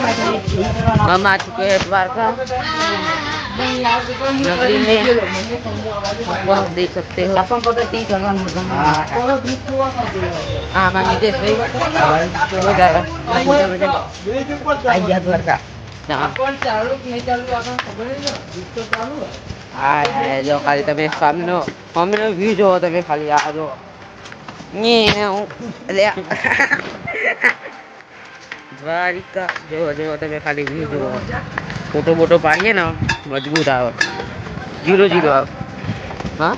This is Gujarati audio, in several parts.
हम आ चुके हैं द्वारका नगरी में वह देख सकते हो हाँ मैं विदेश गई हो जाएगा आई गया द्वारका हाँ આ છે જો ખાલી તમે સામેનો સામેનો વ્યૂ જોવો તમે ખાલી આ જો ની હું અલ્યા દ્વારિકા. જો જો તમે ખાલી વ્યૂ જુઓ. ફોટો બોટો પાડીએ ને, મજબૂત આવે. જીરો જીરો આવે. હા?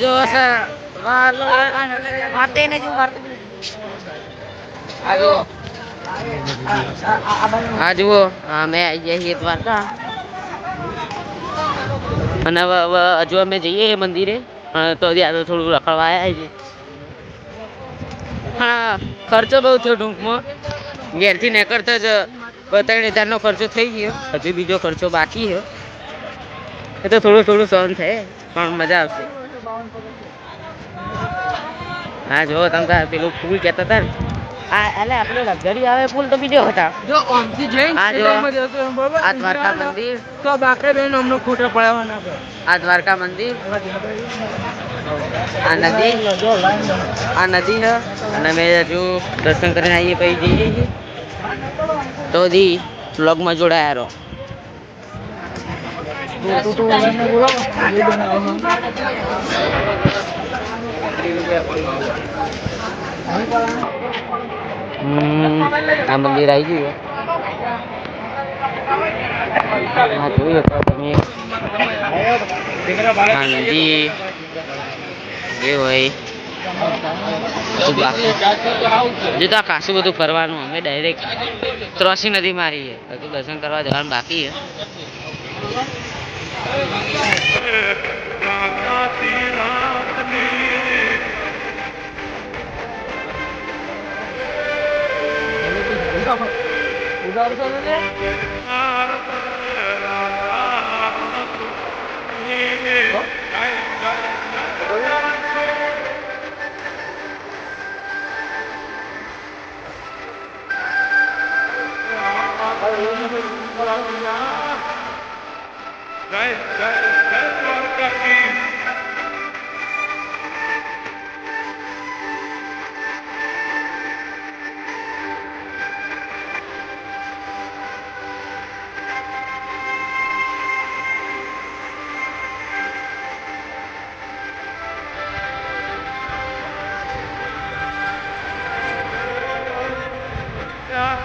જો સર. વાતે ને જો આ જો આ જુઓ દ્વારકા. અને હવે હજુ અમે જઈએ મંદિરે. તો ત્યાં તો થોડું રખડવા આવ્યા છીએ. હા, ખર્ચો બહુ થયો ટૂંકમાં. ઘેરથી નીકળતા જ ત્રણ હજારનો ખર્ચો થઈ ગયો. હજુ બીજો ખર્ચો બાકી છે. એ તો થોડું થોડું સહન થાય, પણ મજા આવશે. હા જો તમે પેલું ફૂલ કહેતા હતા ને. આ એટલે આપણે લક્ઝરી આવે ફૂલ તો બીજો હતા જો ઓમથી જઈને આ જો. આ દ્વારકા મંદિર તો બાકી બેન અમને ખોટા પડવા ના પડે. આ દ્વારકા મંદિર આ નદી આ નદી છે અને મેં હજુ દર્શન કરીને આવીએ પછી જઈએ તો દી વ્લોગમાં જોડાયા રહો હમ, આ મંદિર આવી ગયું હા જોઈ શકો તમે આ નદી એ હોય બધું બાકી. હજુ તો આ ખાસું બધું ફરવાનું અમે ડાયરેક્ટ ત્રોસી નદી મારી છે હજુ દર્શન કરવા જવાનું બાકી છે જય দর্শনে Right, right.